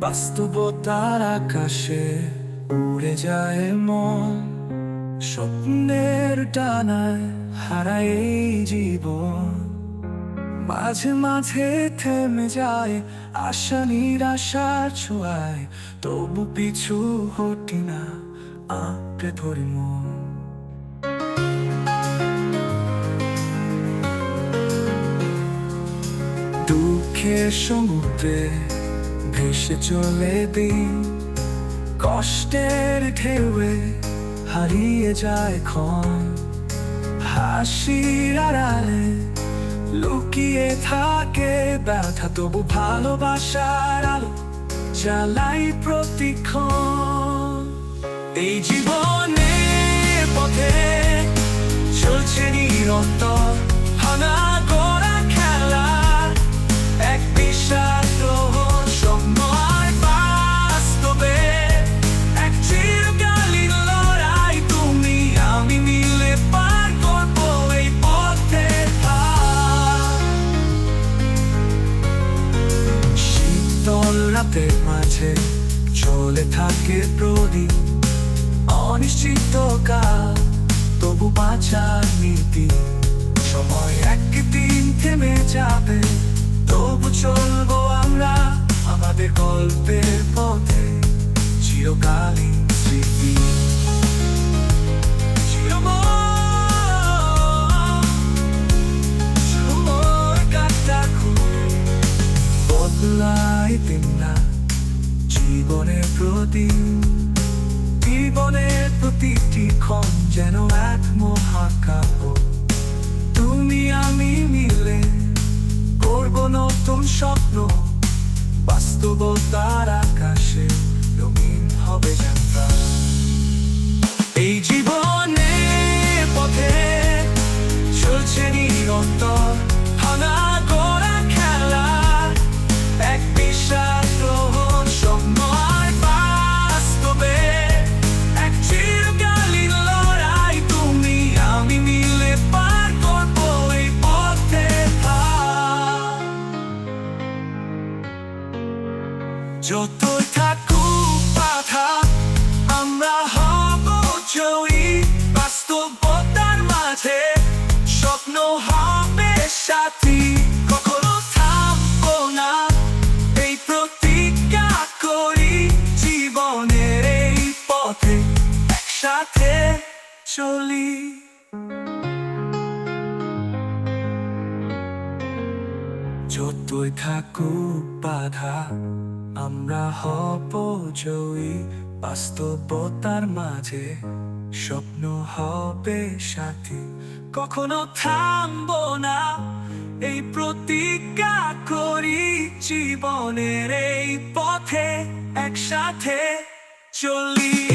বাস্তবতার আকাশে উড়ে যায় মন। স্বপ্নের টানায় হারায় জীবন। মাঝে মাঝে থেমে যায় আশা নিরাশার ছোঁয়ায়, তবু পিছু হটি না আঁকড়ে ধরি মন। দুঃখের সমুদ্রে ভেসে চলে দিন। কষ্টের ঢেউয়ে হারিয়ে যায় ক্ষণ। হাসির আড়ালে লুকিয়ে থাকে ব্যথা, তবু ভালোবাসার আলো জ্বালাই প্রতিক্ষণ। এই জীবনের পথে চলছে নিরন্তর রাতের মাঝে চলে থাকে প্রদীপ। অনিশ্চিত কাল, তবু বাঁচার নীতি। সময় একদিন থেমে যাবে, তবু চলবো আমরা আমাদের গল্পের পথে। চিরকালীন প্রতিটি ক্ষণ যেন এক মহাকাব্য। তুমি, আমি মিলে করব নতুন স্বপ্ন। বাস্তবতার আকাশে রঙিন হবে যাত্রা যতই থাকুক বাধা, আমরা হব জয়ী। বাস্তবতার মাঝে স্বপ্ন হবে সাথী। কখনো থামবো না, এই প্রতিজ্ঞা করি জীবনের এই পথে একসাথে চলি। যতই থাকুক বাধা আমরা হব জয়ী, বাস্তবতার মাঝে। স্বপ্ন হবে সাথী। কখনো থামবো না, এই প্রতিজ্ঞা করি জীবনের এই পথে একসাথে। চলি।